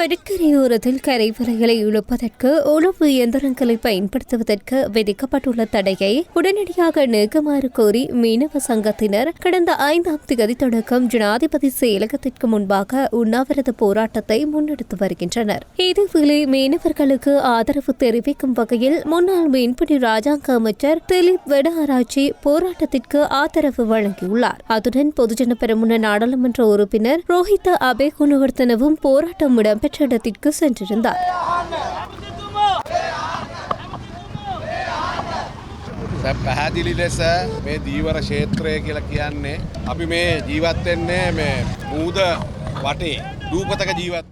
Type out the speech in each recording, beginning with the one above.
கடற்கரையோரத்தில் கரைவலைகளை இழுப்பதற்கு உழவு இயந்திரங்களை பயன்படுத்துவதற்கு விதிக்கப்பட்டுள்ள தடையை உடனடியாக நீக்குமாறு கோரி மீனவ சங்கத்தினர் கடந்த ஐந்தாம் தேதி தொடக்கம் ஜனாதிபதி செயலகத்திற்கு முன்பாக உண்ணாவிரத போராட்டத்தை முன்னெடுத்து வருகின்றனர். இதேவேளை மீனவர்களுக்கு ஆதரவு தெரிவிக்கும் வகையில் முன்னாள் மீன்பிடி ராஜாங்க அமைச்சர் திலீப் வெடஆராய்ச்சி போராட்டத்திற்கு ஆதரவு வழங்கியுள்ளார். அதுடன் பொதுஜன பெருமுன நாடாளுமன்ற உறுப்பினர் ரோஹித அபே குணவர்த்தனவும் போராட்டம் இடம்பெற்ற இடத்திற்கு சென்றிருந்தார் දැන් පැහැදිලි ලෙස මේ දීවර ක්ෂේත්‍රය කියලා කියන්නේ අපි මේ ජීවත්වෙන්නේ මේ මූද වටේ දූපතක ජීවත්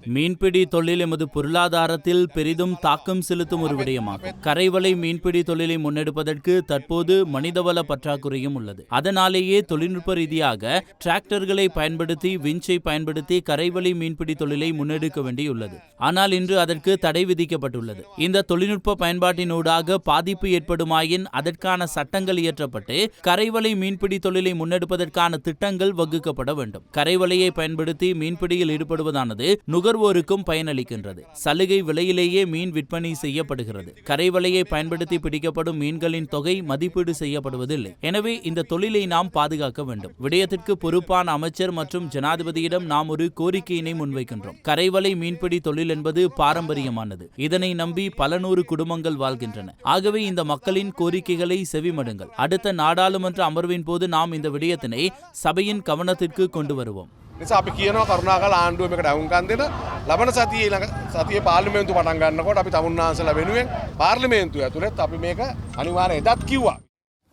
மீன்பிடி தொழில் எமது பொருளாதாரத்தில் பெரிதும் தாக்கம் செலுத்தும் ஒரு விடயமாகும் கரைவலை மீன்பிடி தொழிலை முன்னெடுப்பதற்கு தற்போது மனிதவள பற்றாக்குறையும் உள்ளது அதனாலேயே தொழில்நுட்ப ரீதியாக டிராக்டர்களை பயன்படுத்தி விஞ்சை பயன்படுத்தி கரைவலை மீன்பிடி தொழிலை முன்னெடுக்க வேண்டியுள்ளது ஆனால் இன்று அதற்கு தடை விதிக்கப்பட்டுள்ளது இந்த தொழில்நுட்ப பயன்பாட்டினூடாக பாதிப்பு ஏற்படுமாயின் அதற்கான சட்டங்கள் இயற்றப்பட்டு கரைவலை மீன்பிடி தொழிலை முன்னெடுப்பதற்கான திட்டங்கள் வகுக்கப்பட வேண்டும் கரைவலையை பயன்படுத்தி மீன்பிடியில் ஈடுபடுவதானது நுகர்வோருக்கும் பயனளிக்கின்றது. சலுகை விலையிலேயே மீன் விற்பனை செய்யப்படுகிறது. கரைவலையை பயன்படுத்தி பிடிக்கப்படும் மீன்களின் தொகை மதிப்பீடு செய்யப்படுவதில்லை. எனவே இந்த தொழிலை நாம் பாதுகாக்க வேண்டும். விடயத்திற்கு பொறுப்பான அமைச்சர் மற்றும் ஜனாதிபதியிடம் நாம் ஒரு கோரிக்கையினை முன்வைக்கின்றோம். கரைவலை மீன்பிடி தொழில் என்பது பாரம்பரியமானது. இதனை நம்பி பல நூறு குடும்பங்கள் வாழ்கின்றன. ஆகவே இந்த மக்களின் கோரிக்கைகளை செவிமடுங்கள். அடுத்த நாடாளுமன்ற அமர்வின் போது நாம் இந்த விடயத்தினை சபையின் கவனத்திற்கு கொண்டு வருவோம். නිසා අපි කියනවා කරුණාකර ආණ්ඩුව මේකට අවුන්කන් දෙන ලබන සතියේ ඊළඟ සතියේ පාර්ලිමේන්තු පටන් ගන්නකොට අපි තමුන්නාන්සලා වෙනුවෙන් පාර්ලිමේන්තුව ඇතුළත් අපි මේක අනිවාර්යෙන් එදත් කිව්වා.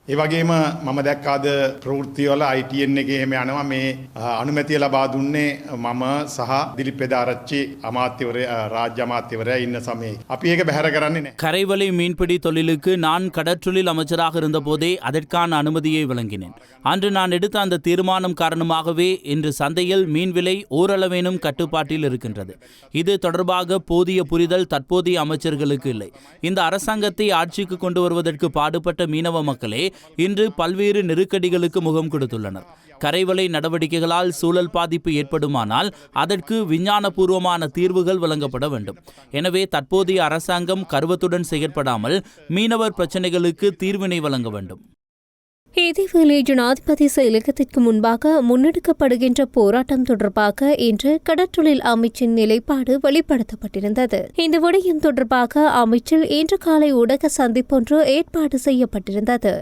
ඒ වගේම මම දැක්කාද ප්‍රවෘත්තිවල ITN එකේ එහෙම යනවා මේ අ, අනුමැතිය ලබා දුන්නේ මම සහ දිලිප් පෙදාරච්චි අමාත්‍යවරයා රාජ්‍ය අමාත්‍යවරයා ඉන්න සමයේ. අපි ඒක බැහැර කරන්නේ නැහැ. கரைவலை மீன்பிடி தொழிலுக்கு நான் கடற்றொழில் அமைச்சராக இருந்தபோதே அதற்கான அனுமதியை வழங்கினேன் அன்று நான் எடுத்த அந்த தீர்மானம் காரணமாகவே இன்று சந்தையில் மீன் விலை ஓரளவேனும் கட்டுப்பாட்டில் இருக்கின்றது இது தொடர்பாக போதிய புரிதல் தற்போதைய அமைச்சர்களுக்கு இல்லை இந்த அரசாங்கத்தை ஆட்சிக்கு கொண்டு வருவதற்கு பாடுபட்ட மீனவ மக்களே இன்று பல்வேறு நெருக்கடிகளுக்கு முகம் கொடுத்துள்ளனர். கரைவலை நடவடிக்கைகளால் சூழல் பாதிப்பு ஏற்படுமானால் அதற்கு விஞ்ஞானபூர்வமான தீர்வுகள் வழங்கப்பட வேண்டும். எனவே தற்போதைய அரசாங்கம் கருவத்துடன் செயற்படாமல் மீனவர் பிரச்சினைகளுக்கு தீர்வினை வழங்க வேண்டும். இதேவேளை ஜனாதிபதி செயலகத்திற்கு முன்பாக முன்னெடுக்கப்படுகின்ற போராட்டம் தொடர்பாக இன்று கடற்றொழில் அமைச்சின் நிலைப்பாடு வெளிப்படுத்தப்பட்டிருந்தது. இந்த விடயம் தொடர்பாக அமைச்சில் இன்று காலை ஊடக சந்திப்பொன்று ஏற்பாடு செய்யப்பட்டிருந்தது.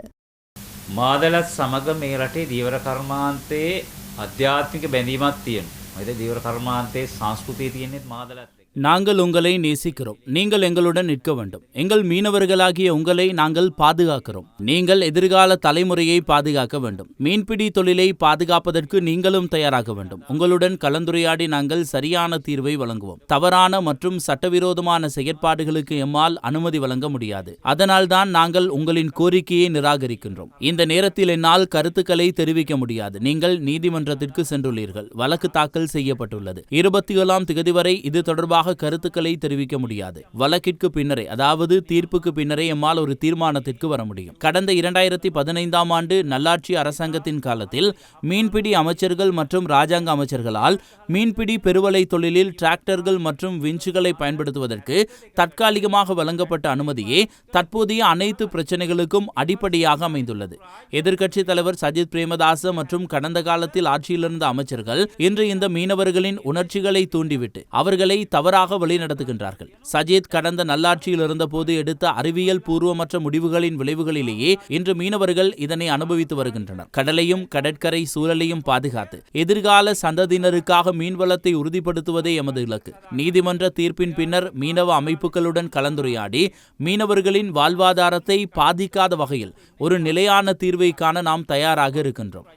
මාදලත් සමග මේ රටේ දීවර කර්මාන්තයේ අධ්‍යාත්මික බැඳීමක් තියෙනවා. මොකද දීවර කර්මාන්තයේ සංස්කෘතිය තියෙන්නේ මාදලත් එක්ක. நாங்கள் உங்களை நேசிக்கிறோம். நீங்கள் எங்களுடன் நிற்க வேண்டும். எங்கள் மீனவர்களாகிய உங்களை நாங்கள் பாதுகாக்கிறோம். நீங்கள் எதிர்கால தலைமுறையை பாதுகாக்க வேண்டும். மீன்பிடி தொழிலை பாதுகாப்பதற்கு நீங்களும் தயாராக வேண்டும். உங்களுடன் கலந்துரையாடி நாங்கள் சரியான தீர்வை வழங்குவோம். தவறான மற்றும் சட்டவிரோதமான செயற்பாடுகளுக்கு எம்மால் அனுமதி வழங்க முடியாது. அதனால்தான் நாங்கள் உங்களின் கோரிக்கையை நிராகரிக்கின்றோம். இந்த நேரத்தில் என்னால் கருத்துக்களை தெரிவிக்க முடியாது. நீங்கள் நீதிமன்றத்திற்கு சென்றுள்ளீர்கள். வழக்கு தாக்கல் செய்யப்பட்டுள்ளது. இருபத்தி ஏழாம் திகதி வரை இது தொடர்பாக கருத்துக்களை தெரிவிக்க முடியாது. வழக்கிற்கு பின்னரே அதாவது தீர்ப்புக்கு பின்னரே எம்மால் ஒரு தீர்மானத்திற்கு வர முடியும். கடந்த இரண்டாயிரத்தி பதினைந்தாம் ஆண்டு நல்லாட்சி அரசாங்கத்தின் காலத்தில் மீன்பிடி அமைச்சர்கள் மற்றும் ராஜாங்க அமைச்சர்களால் மீன்பிடி பெருவலை தொழிலில் டிராக்டர்கள் மற்றும் விஞ்சுகளை பயன்படுத்துவதற்கு தற்காலிகமாக வழங்கப்பட்ட அனுமதியே தற்போதைய அனைத்து பிரச்சனைகளுக்கும் அடிப்படையாக அமைந்துள்ளது. எதிர்க்கட்சித் தலைவர் சஜித் பிரேமதாச மற்றும் கடந்த காலத்தில் ஆட்சியிலிருந்த அமைச்சர்கள் இன்று இந்த மீனவர்களின் உணர்ச்சிகளை தூண்டிவிட்டு அவர்களை தவறு தவறாக வழிநடத்துகின்றார்கள். சஜித் கடந்த நல்லாட்சியில் இருந்தபோது எடுத்த அறிவியல் பூர்வமற்ற முடிவுகளின் விளைவுகளிலேயே இன்று மீனவர்கள் இதனை அனுபவித்து வருகின்றனர். கடலையும் கடற்கரை சூழலையும் பாதுகாத்து எதிர்கால சந்ததியினருக்காக மீன்வளத்தை உறுதிப்படுத்துவதே எமது இலக்கு. நீதிமன்ற தீர்ப்பின் பின்னர் மீனவ அமைப்புகளுடன் கலந்துரையாடி மீனவர்களின் வாழ்வாதாரத்தை பாதிக்காத வகையில் ஒரு நிலையான தீர்வை காண நாம் தயாராக இருக்கின்றோம்.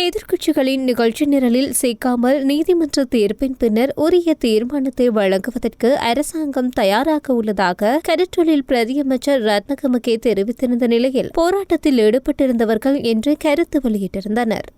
எதிர்க்கட்சிகளின் நிகழ்ச்சி நிரலில் சேர்க்காமல் நீதிமன்ற தீர்ப்பின் பின்னர் உரிய தீர்மானத்தை வழங்குவதற்கு அரசாங்கம் தயாராக உள்ளதாக கருத்தொழில் பிரதியமைச்சர் ரத்னகமகே தெரிவித்திருந்த நிலையில் போராட்டத்தில் ஈடுபட்டிருந்தவர்கள் என்று கருத்து வெளியிட்டிருந்தனர்.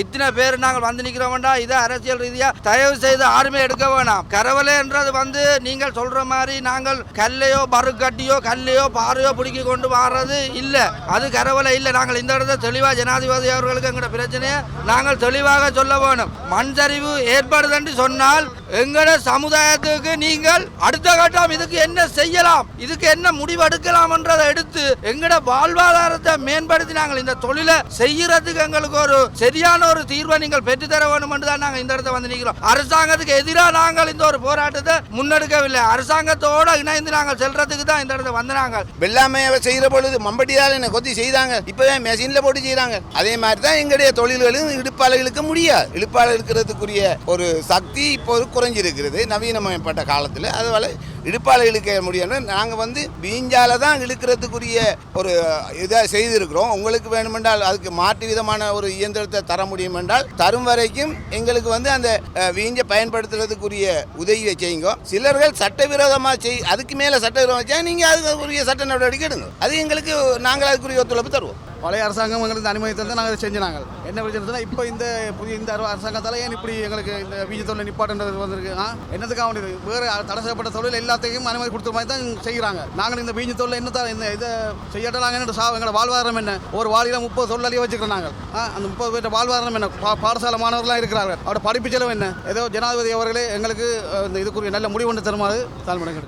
இத்தனை பேர் நாங்கள் வந்து நிற்கிறோம்டா இது அரசியல் ரீதியாக தயவு செய்து யாருமே எடுக்க வேணாம். கரவலைன்றது வந்து நீங்கள் சொல்ற மாதிரி நாங்கள் கல்லையோ பருக்கட்டியோ கல்லையோ பாறையோ பிடிக்கி கொண்டு வர்றது இல்லை. அது கரவலை இல்லை. நாங்கள் இந்த இடத்துல தெளிவாக ஜனாதிபதி அவர்களுக்கு எங்களோட பிரச்சனையை நாங்கள் தெளிவாக சொல்ல வேணும். மண் சரிவு ஏற்படுதுன்னு சொன்னால் எங்கட சமுதாயத்துக்கு நீங்கள் அடுத்த கட்டம் இதுக்கு என்ன செய்யலாம்? இதுக்கு என்ன முடிவெடுக்கலாம் எடுத்து எங்கட வாழ்வாதாரத்தை மேம்படுத்தி நாங்கள் இந்த தொழிலை செய்யறதுக்கு எங்களுக்கு ஒரு சரியான ஒரு தீர்வை நீங்கள் பெற்றுத்தர வேண்டும் என்று தான் நாங்கள் இந்த இடத்த வந்து நிற்கிறோம். அரசாங்கத்துக்கு எதிராக நாங்கள் இந்த ஒரு போராட்டத்தை முன்னெடுக்கவில்லை. அரசாங்கத்தோட இணைந்து நாங்கள் செல்றதுக்கு தான் இந்த இடத்த வந்து நாங்கள் வெள்ளாமையை செய்கிற பொழுது மம்பட்டியால் என்ன கொத்தி செய்தாங்க. இப்போவே மெஷினில் போட்டு செய்கிறாங்க. அதே மாதிரி தான் எங்களுடைய தொழில்களும் இடுப்பாளர்களுக்கு முடியாது. இடுப்பாளர் இருக்கிறதுக்குரிய ஒரு சக்தி இப்போது குறைஞ்சிருக்கிறது நவீனமயப்பட்ட காலத்தில். அதுபோல் இழுக்க முடியும்னு நாங்கள் வந்து வீஞ்சால தான் இழுக்கிறதுக்குரிய ஒரு இதை செய்திருக்கிறோம். உங்களுக்கு வேணுமென்றால் அதுக்கு மாற்று விதமான ஒரு இயந்திரத்தை தர முடியும் என்றால் தரும் வரைக்கும் எங்களுக்கு வந்து அந்த வீஞ்சை பயன்படுத்துறதுக்குரிய உதவியை செய்யுங்க. சிலர்கள் சட்டவிரோதமாக செய் அதுக்கு மேலே சட்டவிரோதமாக செய்ய நீங்கள் அதுக்குரிய சட்ட நடவடிக்கை எடுங்க. அது எங்களுக்கு நாங்கள் அதுக்குரிய ஒத்துழைப்பு தருவோம். பழைய அரசாங்கம் எங்களுக்கு அனுமதி தந்து நாங்கள் அதை செஞ்சு நாங்கள் என்ன பிரச்சனை இப்போ இந்த புதிய இந்த அரசாங்கத்தால் ஏன் இப்படி எங்களுக்கு இந்த வீஜ தொழில் நிப்பாட்டுன்றது வந்திருக்கு? ஆ? என்னத்துக்காக வேண்டியது? வேறு தடை செய்யப்பட்ட தொழில் எல்லாத்தையும் அனுமதி கொடுத்த மாதிரி தான் செய்கிறாங்க நாங்கள் இந்த வீஞ்ச தொழில் என்ன தான் இந்த இதை செய்யாட்ட நாங்கள் என்ன சா எங்களோட வாழ்வாதாரம் என்ன? ஒரு வாளியில் முப்பது தொழிலாளியை வச்சுக்கிறோம் நாங்கள். அந்த முப்பது பேர் வாழ்வாதாரம் என்ன? பா பாடசாலை மாணவர்களாக இருக்கிறார்கள். அவரோட படிப்பு செலவு என்ன? ஏதோ ஜனாதிபதி அவர்களே எங்களுக்கு இந்த இதுக்குரிய நல்ல முடிவு ஒன்று தருமாறு தாழ்மடங்கு